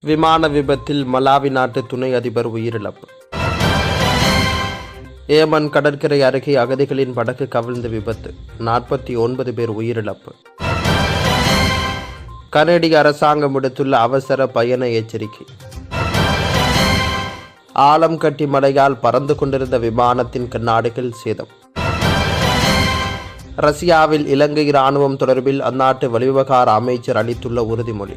விமான விபத்தில் மலாவி நாட்டு துணை அதிபர் உயிரிழப்பு. ஏமன் கடற்கரை அருகே அகதிகளின் படகு கவிழ்ந்த விபத்து. நாற்பத்தி ஒன்பது பேர் உயிரிழப்பு. கனடிய அரசாங்கம் விடுத்துள்ள அவசர பயண எச்சரிக்கை. ஆலம்கட்டி மலையால் பறந்து கொண்டிருந்த விமானத்தின் கண்ணாடிகள் சேதம். ரஷ்யாவில் இலங்கை இராணுவம் தொடர்பில் அந்நாட்டு வெளிவிவகார அமைச்சர் அளித்துள்ள உறுதிமொழி.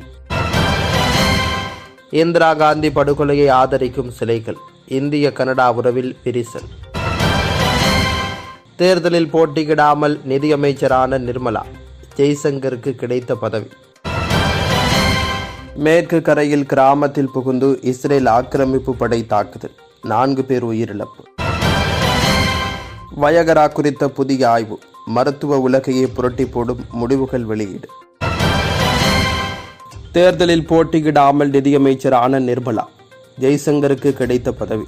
இந்திரா காந்தி படுகொலையை ஆதரிக்கும் சிலைகள். இந்திய கனடா உறவில் பிரிசல் தேர்தலில் போட்டியிடாமல் நிதியமைச்சரான நிர்மலா ஜெய்சங்கருக்கு கிடைத்த பதவி. மேற்கு கரையில் கிராமத்தில் புகுந்து இஸ்ரேல் ஆக்கிரமிப்பு படை தாக்குதல். நான்கு பேர் உயிரிழப்பு. வயகரா குறித்த புதிய ஆய்வு. மருத்துவ உலகையே புரட்டி போடும் முடிவுகள் வெளியீடு. தேர்தலில் போட்டியிடாமல் நிதியமைச்சரான நிர்மலா ஜெய்சங்கருக்கு கிடைத்த பதவி.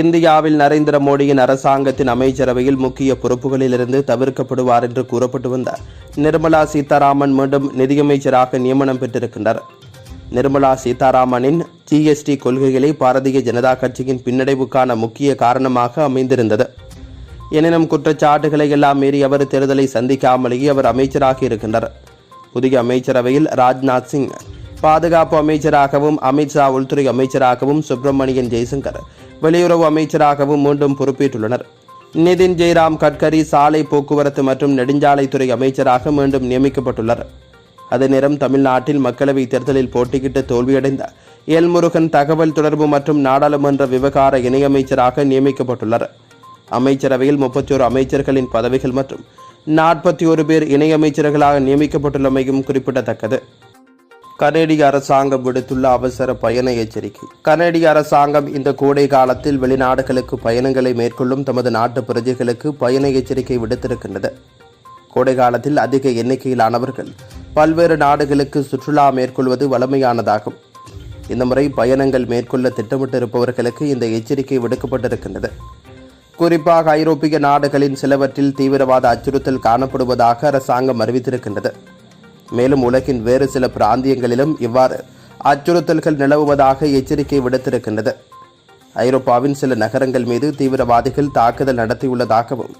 இந்தியாவில் நரேந்திர மோடியின் அரசாங்கத்தின் அமைச்சரவையில் முக்கிய பொறுப்புகளிலிருந்து தவிர்க்கப்படுவார் என்று கூறப்பட்டு வந்த நிர்மலா சீதாராமன் மீண்டும் நிதியமைச்சராக நியமனம் பெற்றிருக்கின்றார். நிர்மலா சீதாராமனின் ஜிஎஸ்டி கொள்கைகளை பாரதிய ஜனதா கட்சியின் பின்னடைவுக்கான முக்கிய காரணமாக அமைந்திருந்தது. எனினும் குற்றச்சாட்டுகளை எல்லாம் மீறி அவர் தேர்தலை சந்திக்காமலேயே அவர் அமைச்சராக இருக்கின்றார். புதிய அமைச்சரவையில் ராஜ்நாத் சிங். பாதுகாப்பு அமைச்சராகவும் அமித்ஷா உள்துறை அமைச்சராகவும் சுப்பிரமணியன் ஜெய்சங்கர் வெளியுறவு அமைச்சராகவும் மீண்டும் பொறுப்பேற்றுள்ளனர். நிதின் ஜெய்ராம் கட்கரி சாலை போக்குவரத்து மற்றும் நெடுஞ்சாலைத்துறை அமைச்சராக மீண்டும் நியமிக்கப்பட்டுள்ளார். அதே நேரம் தமிழ்நாட்டில் மக்களவைத் தேர்தலில் போட்டியிட்டு தோல்வியடைந்த எல்முருகன் தகவல் தொடர்பு மற்றும் நாடாளுமன்ற விவகார இணையமைச்சராக நியமிக்கப்பட்டுள்ளார். அமைச்சரவையில் முப்பத்தி அமைச்சர்களின் பதவிகள் மற்றும் நாற்பத்தி ஒரு பேர் இணையமைச்சர்களாக நியமிக்கப்பட்டுள்ளமையும் குறிப்பிடத்தக்கது. கனேடிய அரசாங்கம் விடுத்துள்ள அவசர பயண எச்சரிக்கை. கனேடிய அரசாங்கம் இந்த கோடை காலத்தில் வெளிநாடுகளுக்கு பயணங்களை மேற்கொள்ளும் தமது நாட்டு பிரஜைகளுக்கு பயண எச்சரிக்கை விடுத்திருக்கின்றது. கோடை காலத்தில் அதிக எண்ணிக்கையிலானவர்கள் பல்வேறு நாடுகளுக்கு சுற்றுலா மேற்கொள்வது வழமையானதாகும். இந்த முறை பயணங்கள் மேற்கொள்ள திட்டமிட்டிருப்பவர்களுக்கு இந்த எச்சரிக்கை விடுக்கப்பட்டிருக்கின்றது. குறிப்பாக ஐரோப்பிய நாடுகளின் சிலவற்றில் தீவிரவாத அச்சுறுத்தல் காணப்படுவதாக அரசாங்கம் அறிவித்திருக்கின்றது. மேலும் உலகின் வேறு சில பிராந்தியங்களிலும் இவ்வாறு அச்சுறுத்தல்கள் நிலவுவதாக எச்சரிக்கை விடுத்திருக்கின்றது. ஐரோப்பாவின் சில நகரங்கள் மீது தீவிரவாதிகள் தாக்குதல் நடத்தியுள்ளதாகவும்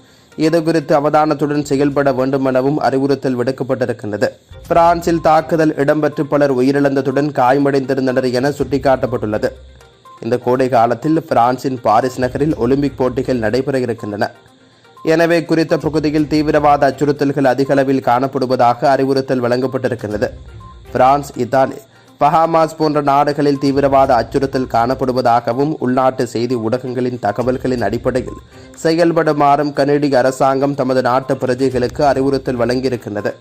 இது குறித்து அவதானத்துடன் செயல்பட வேண்டுமெனவும் அறிவுறுத்தல் விடுக்கப்பட்டிருக்கின்றது. பிரான்சில் தாக்குதல் இடம்பெற்று பலர் உயிரிழந்ததுடன் காயமடைந்திருந்தனர் என சுட்டிக்காட்டப்பட்டுள்ளது. இந்த கோடை காலத்தில் பிரான்சின் பாரிஸ் நகரில் ஒலிம்பிக் போட்டிகள் நடைபெற இருக்கின்றன எனவே குறித்த பகுதியில் தீவிரவாத அச்சுறுத்தல்கள் அதிகளவில் காணப்படுவதாக அறிவுறுத்தல் வழங்கப்பட்டிருக்கின்றது. பிரான்ஸ் இத்தாலி பஹாமாஸ் போன்ற நாடுகளில் தீவிரவாத அச்சுறுத்தல் காணப்படுவதாகவும் உள்நாட்டு செய்தி ஊடகங்களின் தகவல்களின் அடிப்படையில் செயல்படுமாறும் கனேடிய அரசாங்கம் தமது நாட்டு பிரஜைகளுக்கு அறிவுறுத்தல் வழங்கியிருக்கின்றது.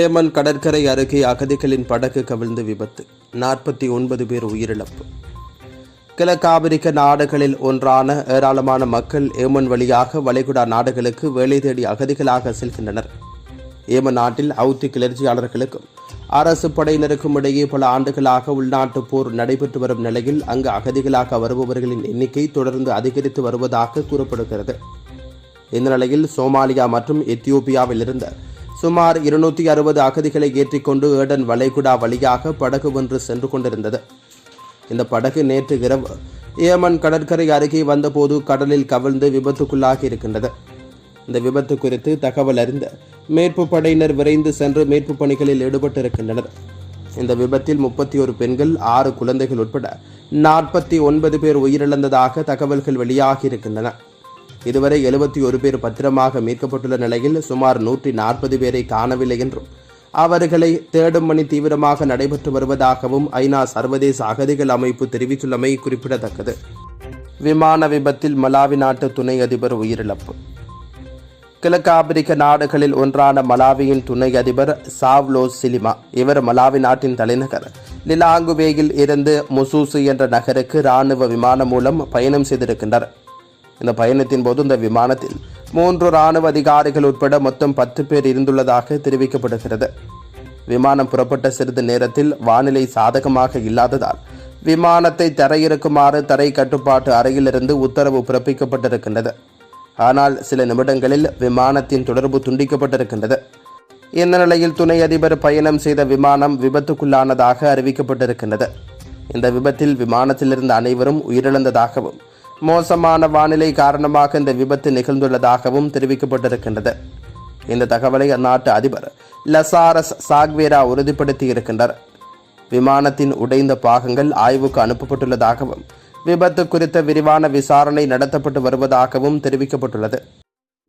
ஏமன் கடற்கரை அருகே அகதிகளின் படகு கவிழ்ந்து விபத்து. நாற்பத்தி ஒன்பது பேர் உயிரிழப்பு. கிழக்கு ஆப்பிரிக்க நாடுகளில் ஒன்றான ஏராளமான மக்கள் ஏமன் வழியாக வளைகுடா நாடுகளுக்கு வேலை தேடி அகதிகளாக செல்கின்றனர். ஏமன் நாட்டில் அவுத்தி கிளர்ச்சியாளர்களுக்கும் அரசு படையினருக்கும் இடையே பல ஆண்டுகளாக உள்நாட்டு போர் நடைபெற்று வரும் நிலையில் அங்கு அகதிகளாக வருபவர்களின் எண்ணிக்கை தொடர்ந்து அதிகரித்து வருவதாக கூறப்படுகிறது. இந்த நிலையில் சோமாலியா மற்றும் எத்தியோப்பியாவில் இருந்த சுமார் இருநூத்தி அறுபது அகதிகளை ஏற்றிக்கொண்டு ஏடன் வளைகுடா வழியாக படகு ஒன்று சென்று கொண்டிருந்தது. இந்த படகு நேற்று இரவு ஏமன் கடற்கரை அருகே வந்தபோது கடலில் கவிழ்ந்து விபத்துக்குள்ளாகி இருக்கின்றது. இந்த விபத்து குறித்து தகவல் அறிந்த மீட்பு படையினர் விரைந்து சென்று மீட்பு பணிகளில் ஈடுபட்டிருக்கின்றனர். இந்த விபத்தில் முப்பத்தி ஒரு பெண்கள் ஆறு குழந்தைகள் உட்பட நாற்பத்தி ஒன்பது பேர் உயிரிழந்ததாக தகவல்கள் வெளியாகி இருக்கின்றன. இதுவரை எழுபத்தி ஒரு பேர் பத்திரமாக மீட்கப்பட்டுள்ள நிலையில் சுமார் நூற்றி நாற்பது பேரை காணவில்லை என்றும் அவர்களை தேடும் பணி தீவிரமாக நடைபெற்று வருவதாகவும் ஐநா சர்வதேச அகதிகள் அமைப்பு தெரிவித்துள்ளமை குறிப்பிடத்தக்கது. விமான விபத்தில் மலாவி நாட்டு துணை அதிபர் உயிரிழப்பு. கிழக்கு ஆப்பிரிக்க நாடுகளில் ஒன்றான மலாவியின் துணை அதிபர் சாவ்லோ சிலிமா இவர் மலாவி நாட்டின் தலைநகர் லிலாங்குவேயில் இருந்து முசூசு என்ற நகருக்கு ராணுவ விமானம் மூலம் பயணம் செய்திருக்கின்றார். இந்த பயணத்தின் போது இந்த விமானத்தில் மூன்று ராணுவ அதிகாரிகள் உட்பட மொத்தம் பத்து பேர் இருந்துள்ளதாக தெரிவிக்கப்படுகிறது. விமானம் புறப்பட்ட சிறிது நேரத்தில் வானிலை சாதகமாக இல்லாததால் விமானத்தை தரையிறக்குமாறு தரை கட்டுப்பாட்டு அறையிலிருந்து உத்தரவு பிறப்பிக்கப்பட்டிருக்கின்றது. ஆனால் சில நிமிடங்களில் விமானத்தின் தொடர்பு துண்டிக்கப்பட்டிருக்கின்றது. இந்த நிலையில் துணை அதிபர் பயணம் செய்த விமானம் விபத்துக்குள்ளானதாக அறிவிக்கப்பட்டிருக்கின்றது. இந்த விபத்தில் விமானத்திலிருந்து அனைவரும் உயிரிழந்ததாகவும் மோசமான வானிலை காரணமாக இந்த விபத்து நிகழ்ந்துள்ளதாகவும் தெரிவிக்கப்பட்டிருக்கின்றது. இந்த தகவலை அந்நாட்டு அதிபர் லசாரஸ் சாக்வேரா உறுதிப்படுத்தி இருக்கின்றார் விமானத்தின் உடைந்த பாகங்கள் ஆய்வுக்கு அனுப்பப்பட்டுள்ளதாகவும் விபத்து குறித்த விரிவான விசாரணை நடத்தப்பட்டு வருவதாகவும் தெரிவிக்கப்பட்டுள்ளது.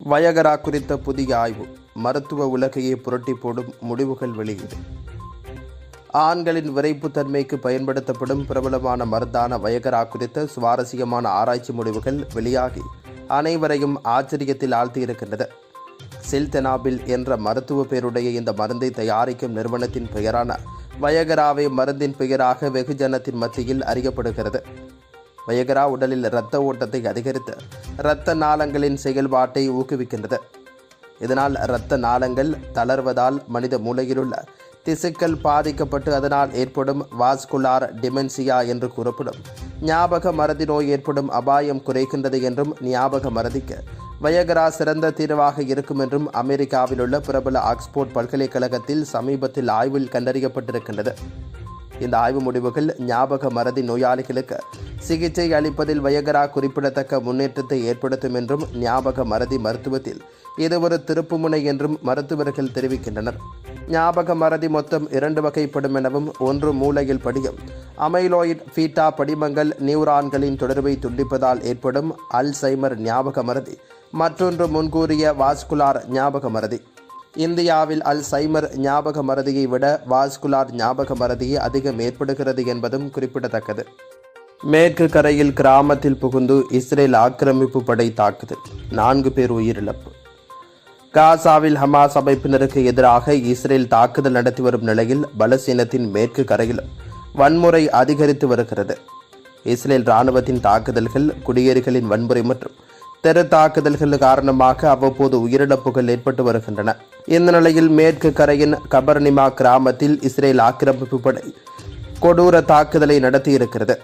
வயகரா குறித்த புதிய ஆய்வு மருத்துவ உலகையே புரட்டி போடும் முடிவுகள் வெளியீடு. ஆண்களின் விரைப்புத்தன்மைக்கு பயன்படுத்தப்படும் பிரபலமான மருந்தான வயகரா குறித்த சுவாரஸ்யமான ஆராய்ச்சி முடிவுகள் வெளியாகி அனைவரையும் ஆச்சரியத்தில் ஆழ்த்தியிருக்கின்றது. சில்தெனாபில் என்ற மருத்துவ பெயருடைய இந்த மருந்தை தயாரிக்கும் நிறுவனத்தின் பெயரான வயகராவை மருந்தின் பெயராக வெகுஜனத்தின் மத்தியில் அறியப்படுகிறது. வயகரா உடலில் இரத்த ஓட்டத்தை அதிகரித்து இரத்த நாளங்களின் செயல்பாட்டை ஊக்குவிக்கின்றது. இதனால் இரத்த நாளங்கள் தளர்வதால் மனித மூளையிலுள்ள திசுக்கள் பாதிக்கப்பட்டு அதனால் ஏற்படும் வாஸ்குலார் டிமென்சியா என்று கூறப்படும். ஞாபக மறதி நோய் ஏற்படும் அபாயம் குறைக்கின்றது என்றும் ஞாபக மறதிக்கு. வயகரா சிறந்த தீர்வாக இருக்கும் என்றும் அமெரிக்காவில் உள்ள பிரபல ஆக்ஸ்போர்ட் பல்கலைக்கழகத்தில் சமீபத்தில் ஆய்வில் கண்டறியப்பட்டிருக்கின்றது. இந்த ஆய்வு முடிவுகள் ஞாபக மறதி நோயாளிகளுக்கு சிகிச்சை அளிப்பதில் வயகரா குறிப்பிடத்தக்க முன்னேற்றத்தை ஏற்படுத்தும் என்றும் ஞாபக மறதி மருத்துவத்தில் இது ஒரு திருப்புமுனை என்றும் மருத்துவர்கள் தெரிவிக்கின்றனர். ஞாபக மறதி மொத்தம் இரண்டு வகைப்படும் எனவும் ஒன்று மூளையில் படியும் அமைலோயிட் ஃபீட்டா படிமங்கள் நியூரான்களின் தொடர்பை துண்டிப்பதால் ஏற்படும் அல்சைமர் ஞாபக மறதி. மற்றொன்று முன்கூறிய வாஸ்குலார் ஞாபக மறதி. இந்தியாவில் அல்சைமர் ஞாபக மறதியை விட வாஸ்குலார் ஞாபக மறதி அதிகம் ஏற்படுகிறது என்பதும் குறிப்பிடத்தக்கது. மேற்கு கரையில் கிராமத்தில் புகுந்து இஸ்ரேல் ஆக்கிரமிப்பு படை தாக்குதல். நான்கு பேர் உயிரிழப்பு. காசாவில் ஹமாஸ் அமைப்பினருக்கு எதிராக இஸ்ரேல் தாக்குதல் நடத்தி வரும் நிலையில் பலஸ்தீனத்தின் மேற்கு கரையிலும் வன்முறை அதிகரித்து வருகிறது. இஸ்ரேல் ராணுவத்தின் தாக்குதல்கள் குடியேறிகளின் வன்முறை மற்றும் தெரு தாக்குதல்கள் காரணமாக அவ்வப்போது உயிரிழப்புகள் ஏற்பட்டு வருகின்றன. இந்த நிலையில் மேற்கு கரையின் கபர்னிமா கிராமத்தில் இஸ்ரேல் ஆக்கிரமிப்பு படை கொடூர தாக்குதலை நடத்தியிருக்கிறது.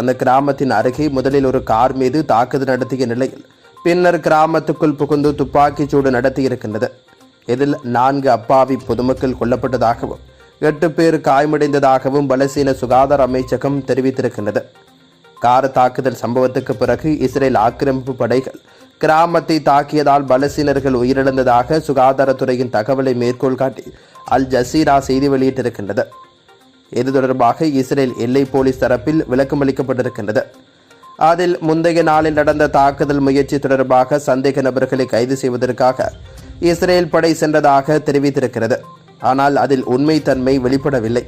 அந்த கிராமத்தின் அருகே முதலில் ஒரு கார் மீது தாக்குதல் நடத்திய நிலையில் பின்னர் கிராமத்துக்குள் புகுந்து துப்பாக்கிச் சூடு நடத்தியிருக்கின்றது. இதில் நான்கு அப்பாவி பொதுமக்கள் கொல்லப்பட்டதாகவும் எட்டு பேர் காயமடைந்ததாகவும் பலசீன சுகாதார அமைச்சகம் தெரிவித்திருக்கின்றது. கார் தாக்குதல் சம்பவத்துக்கு பிறகு இஸ்ரேல் ஆக்கிரமிப்பு படைகள் கிராமத்தை தாக்கியதால் பலசீனர்கள் உயிரிழந்ததாக சுகாதாரத்துறையின் தகவலை மேற்கோள் காட்டி அல் ஜசீரா செய்தி வெளியிட்டிருக்கின்றது. இது தொடர்பாக இஸ்ரேல் எல்லை போலீஸ் தரப்பில் விளக்கமளிக்கப்பட்டிருக்கின்றது அதில் முந்தைய நாளில் நடந்த தாக்குதல் முயற்சி தொடர்பாக சந்தேக நபர்களை கைது செய்வதற்காக இஸ்ரேல் படை சென்றதாக தெரிவித்திருக்கிறது. ஆனால் அதில் உண்மைத்தன்மை வெளிப்படவில்லை.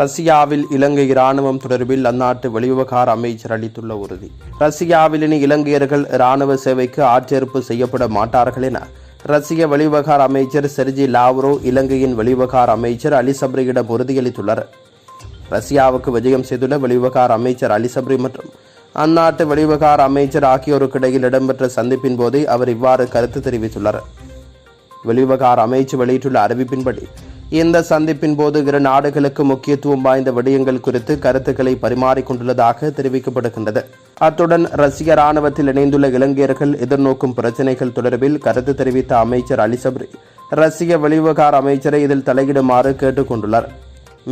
ரஷ்யாவில் இலங்கை இராணுவம் தொடர்பில் அந்நாட்டு வெளிவிவகார அமைச்சர் அளித்துள்ள உறுதி. ரஷ்யாவில் இனி இலங்கையர்கள் இராணுவ சேவைக்கு ஆட்சேர்ப்பு செய்யப்பட மாட்டார்கள் என ரஷ்ய வெளிவகார அமைச்சர் செர்ஜி லாவ்ரோ இலங்கையின் வெளிவகார அமைச்சர் அலிசப்ரியிடம் உறுதியளித்துள்ளார். ரஷ்யாவுக்கு விஜயம் செய்துள்ள வெளிவகார அமைச்சர் அலிசப்ரி மற்றும் அந்நாட்டு வெளிவகார அமைச்சர் ஆகியோருக்கு இடையில் இடம்பெற்ற சந்திப்பின் போதே அவர் இவ்வாறு கருத்து தெரிவித்துள்ளார். வெளிவகார அமைச்சு வெளியிட்டுள்ள அறிவிப்பின்படி இந்த சந்திப்பின் போது இரு நாடுகளுக்கு முக்கியத்துவம் வாய்ந்த விடயங்கள் குறித்து கருத்துக்களை பரிமாறிக்கொண்டுள்ளதாக தெரிவிக்கப்படுகின்றது. அத்துடன் ரஷ்ய ராணுவத்தில் இணைந்துள்ள இலங்கையர்கள் எதிர்நோக்கும் பிரச்சினைகள் தொடர்பில் கருத்து தெரிவித்த அமைச்சர் அலிசபரி ரஷ்ய வெளிவிவகார அமைச்சரை இதில் தலையிடுமாறு கேட்டுக்கொண்டுள்ளார்.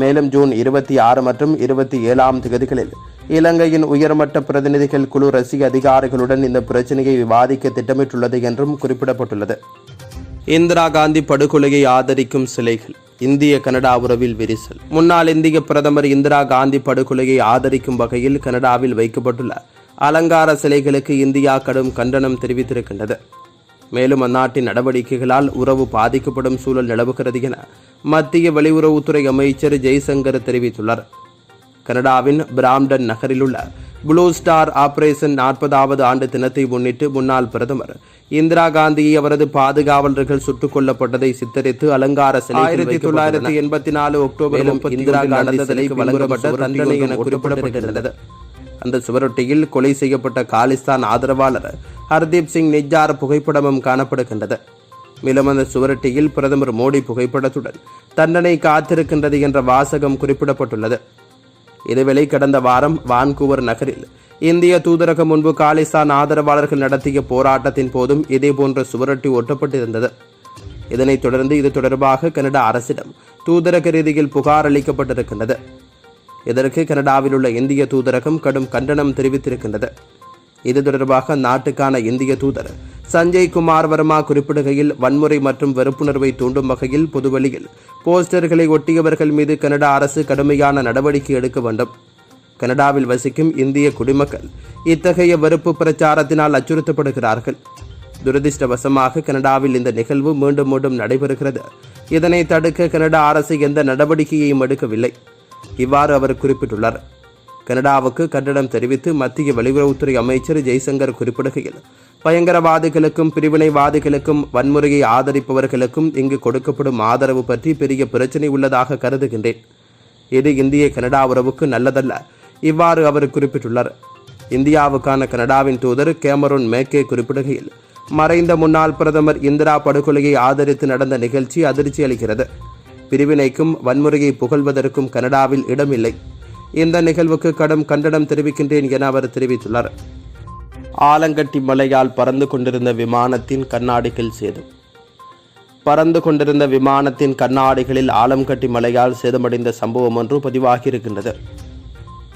மேலும் ஜூன் இருபத்தி ஆறு மற்றும் இருபத்தி ஏழாம் தேதிகளில் இலங்கையின் உயர்மட்ட பிரதிநிதிகள் குழு ரஷ்ய அதிகாரிகளுடன் இந்த பிரச்சினையை விவாதிக்க திட்டமிட்டுள்ளது என்றும் குறிப்பிடப்பட்டுள்ளது. இந்திரா காந்தி படுகொலையை ஆதரிக்கும் சிலைகள் இந்திய கனடா உறவில் விரிசல். முன்னாள் இந்திய பிரதமர் இந்திரா காந்தி படுகொலையை ஆதரிக்கும் வகையில் கனடாவில் வைக்கப்பட்டுள்ள அலங்கார சிலைகளுக்கு இந்தியா கடும் கண்டனம் தெரிவித்திருக்கின்றது. மேலும் அந்நாட்டின் நடவடிக்கைகளால் உறவு பாதிக்கப்படும் சூழல் நிலவுகிறது என மத்திய வெளியுறவுத்துறை அமைச்சர் ஜெய்சங்கர் தெரிவித்துள்ளார். கனடாவின் பிராம்டன் நகரில் உள்ள ப்ளூ ஸ்டார் ஆபரேஷன் நாற்பதாவது ஆண்டு தினத்தை முன்னிட்டு முன்னாள் பிரதமர் இந்திரா காந்தியை அவரது பாதுகாவலர்கள் சுட்டுக் கொல்லப்பட்டதை சித்தரித்து அலங்கார சிலை ஆயிரத்தி தொள்ளாயிரத்தி எண்பத்தி நாலு அக்டோபர் இந்திரா காந்தி சிலைக்கு வழங்கப்பட்ட தண்டனை என குறிப்பிடப்பட்டிருந்தது. அந்த சுவரொட்டியில் கொலை செய்யப்பட்ட காலிஸ்தான் ஆதரவாளர் ஹர்தீப் சிங் நிஜார் புகைப்படமும் காணப்படுகின்றது. மேலும் அந்த சுவரொட்டியில் பிரதமர் மோடி புகைப்படத்துடன் தண்டனை காத்திருக்கின்றது என்ற வாசகம் குறிப்பிடப்பட்டுள்ளது. இதேவேளை கடந்த வாரம் வான்கூவர் நகரில் இந்திய தூதரகம் முன்பு காலிஸ்தான் ஆதரவாளர்கள் நடத்திய போராட்டத்தின் போதும் இதேபோன்ற சுவரொட்டி ஒட்டப்பட்டிருந்தது. இதனைத் தொடர்ந்து இது தொடர்பாக கனடா அரசிடம் தூதரக ரீதியில் புகார் அளிக்கப்பட்டிருக்கின்றது. இதற்கு கனடாவில் உள்ள இந்திய தூதரகம் கடும் கண்டனம் தெரிவித்திருக்கின்றது. இது தொடர்பாக நாட்டுக்கான இந்திய தூதர் சஞ்சய் குமார் வர்மா குறிப்பிடுகையில் வன்முறை மற்றும் வெறுப்புணர்வை தூண்டும் வகையில் பொதுவெளியில் போஸ்டர்களை ஒட்டியவர்கள் மீது கனடா அரசு கடுமையான நடவடிக்கை எடுக்க வேண்டும். கனடாவில் வசிக்கும் இந்திய குடிமக்கள் இத்தகைய வெறுப்பு பிரச்சாரத்தினால் அச்சுறுத்தப்படுகிறார்கள். துரதிர்ஷ்டவசமாக கனடாவில் இந்த நிகழ்வு மீண்டும் மீண்டும் நடைபெறுகிறது. இதனை தடுக்க கனடா அரசு எந்த நடவடிக்கையையும் எடுக்கவில்லை. இவ்வாறு அவர் குறிப்பிட்டுள்ளார். கனடாவுக்கு கண்டனம் தெரிவித்து மத்திய வெளியுறவுத்துறை அமைச்சர் ஜெய்சங்கர் குறிப்பிடுகையில் பயங்கரவாதிகளுக்கும் பிரிவினைவாதிகளுக்கும் வன்முறையை ஆதரிப்பவர்களுக்கும் இங்கு கொடுக்கப்படும் ஆதரவு பற்றி பெரிய பிரச்சனை உள்ளதாக கருதுகின்றேன். இது இந்திய கனடா உறவுக்கு நல்லதல்ல. இவ்வாறு அவர் குறிப்பிட்டுள்ளார். இந்தியாவுக்கான கனடாவின் தூதர் கேமரோன் மேக்கே குறிப்பிடுகையில் மறைந்த முன்னாள் பிரதமர் இந்திரா படுகொலையை ஆதரித்து நடந்த நிகழ்ச்சி அதிர்ச்சி அளிக்கிறது. பிரிவினைக்கும் வன்முறையை புகழ்வதற்கும் கனடாவில் இடமில்லை. இந்த நிகழ்வுக்கு கடும் கண்டனம் தெரிவிக்கின்றேன் என அவர் தெரிவித்துள்ளார். ஆலங்கட்டி மலையால் பறந்து கொண்டிருந்த விமானத்தின் கண்ணாடிகள் சேதம். பறந்து கொண்டிருந்த விமானத்தின் கண்ணாடிகளில் ஆலங்கட்டி மலையால் சேதமடைந்த சம்பவம் ஒன்று பதிவாகியிருக்கின்றது.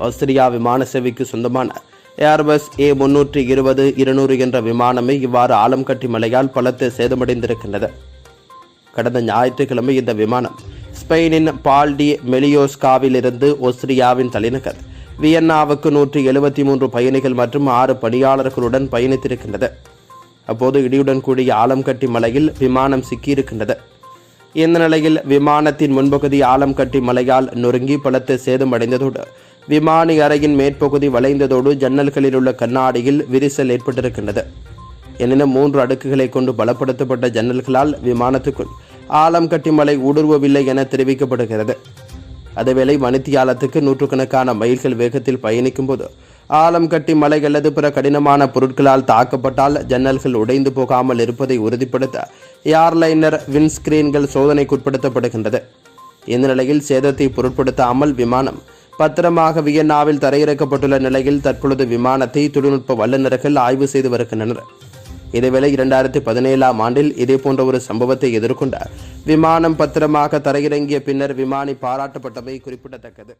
ஆஸ்திரியா விமான சேவைக்கு சொந்தமான ஏர்பஸ் ஏ முன்னூற்றி இருபது இருநூறு என்ற விமானமே இவ்வாறு ஆலம்கட்டி மலையால் பலத்து சேதமடைந்திருக்கின்றது. கடந்த ஞாயிற்றுக்கிழமை இந்த விமானம் ஸ்பெயினின் பால்டி மெலியோஸ்காவிலிருந்து ஆஸ்திரியாவின் தலைநகர் வியன்னாவுக்கு நூற்றி எழுபத்தி மூன்று பயணிகள் மற்றும் ஆறு பணியாளர்களுடன் பயணித்திருக்கின்றது. அப்போது இடியுடன் கூடிய ஆலம்கட்டி மலையில் விமானம் சிக்கியிருக்கின்றது. இந்த நிலையில் விமானத்தின் முன்பகுதி ஆலம்கட்டி மலையால் நொறுங்கி பலத்து சேதமடைந்ததோடு விமானி அறையின் மேற்பகுதி வளைந்ததோடு ஜன்னல்களில் உள்ள கண்ணாடியில் விரிசல் ஏற்பட்டிருக்கின்றது. எனினும் மூன்று அடுக்குகளை கொண்டு பலப்படுத்தப்பட்ட ஜன்னல்களால் விமானத்துக்குள் ஆலம் கட்டி மலை ஊடுருவவில்லை என தெரிவிக்கப்படுகிறது. அதேவேளை மணித்தியாலத்துக்கு நூற்றுக்கணக்கான மைல்கள் வேகத்தில் பயணிக்கும் போது ஆலம் கட்டி மலை அல்லது பிற கடினமான பொருட்களால் தாக்கப்பட்டால் ஜன்னல்கள் உடைந்து போகாமல் இருப்பதை உறுதிப்படுத்த ஏர்லைனர் விண்ஸ்கிரீன்கள் சோதனைக்குட்படுத்தப்படுகின்றது. இந்த நிலையில் சேதத்தை பொருட்படுத்தாமல் விமானம் பத்திரமாக வியன்னாவில் தரையிறக்கப்பட்டுள்ள நிலையில் தற்பொழுது விமானத்தை தொழில்நுட்ப வல்லுநர்கள் ஆய்வு செய்து வருகின்றனர். இதேவேளை இரண்டாயிரத்தி பதினேழாம் ஆண்டில் இதேபோன்ற ஒரு சம்பவத்தை எதிர்கொண்ட விமானம் பத்திரமாக தரையிறங்கிய பின்னர் விமானி பாராட்டப்பட்டமை குறிப்பிடத்தக்கது.